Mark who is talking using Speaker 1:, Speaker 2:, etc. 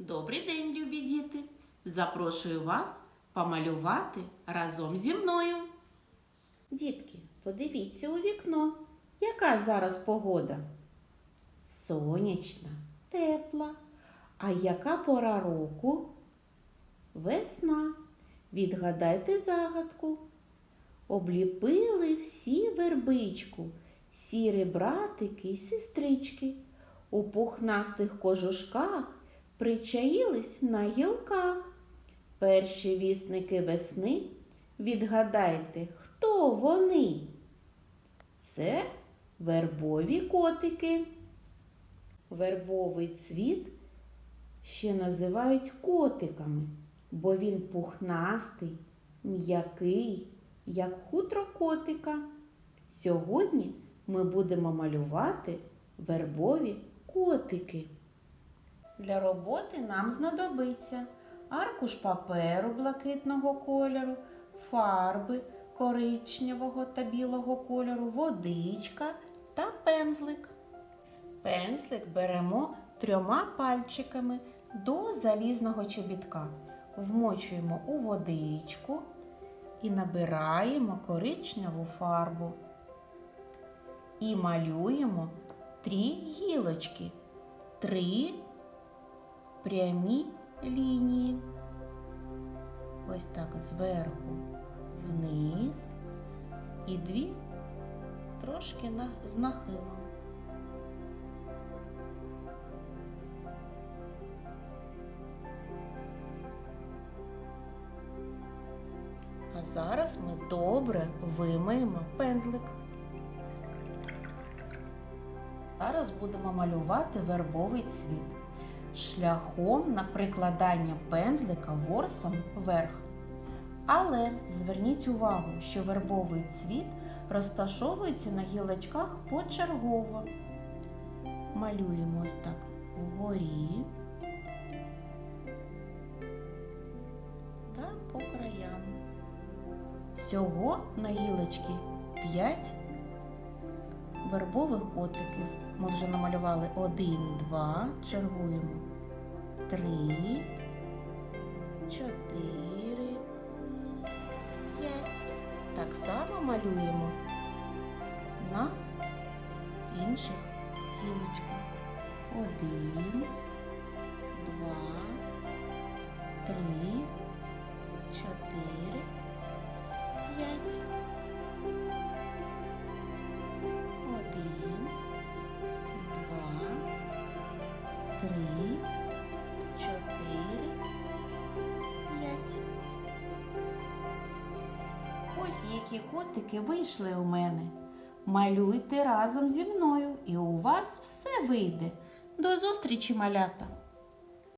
Speaker 1: Добрий день, любі діти! Запрошую вас помалювати разом зі мною. Дітки, подивіться у вікно. Яка зараз погода? Сонячна, тепла. А яка пора року? Весна. Відгадайте загадку. Обліпили всі вербичку, сірі братики й сестрички. У пухнастих кожушках причаїлись на гілках. Перші вісники весни. Відгадайте, хто вони? Це вербові котики. Вербовий цвіт ще називають котиками, бо він пухнастий, м'який, як хутро котика. Сьогодні ми будемо малювати вербові котики. Для роботи нам знадобиться аркуш паперу блакитного кольору, фарби коричневого та білого кольору, водичка та пензлик. Пензлик беремо трьома пальчиками до залізного чобітка. Вмочуємо у водичку і набираємо коричневу фарбу. І малюємо три гілочки, три прямі лінії. Ось так зверху вниз і дві трошки з нахилом. А зараз ми добре вимиємо пензлик. Зараз будемо малювати вербовий цвіт шляхом на прикладання пензлика ворсом вверх. Але зверніть увагу, що вербовий цвіт розташовується на гілочках почергово. Малюємо ось так вгорі та по. Всього на гілочці 5 вербових котиків. Ми вже намалювали один, два, чергуємо. Три, чотири, п'ять. Так само малюємо на інших гілочках. Один, два, три, чотири, п'ять. Один, два, три, Ось які котики вийшли у мене. Малюйте разом зі мною, і у вас все вийде. До зустрічі, малята!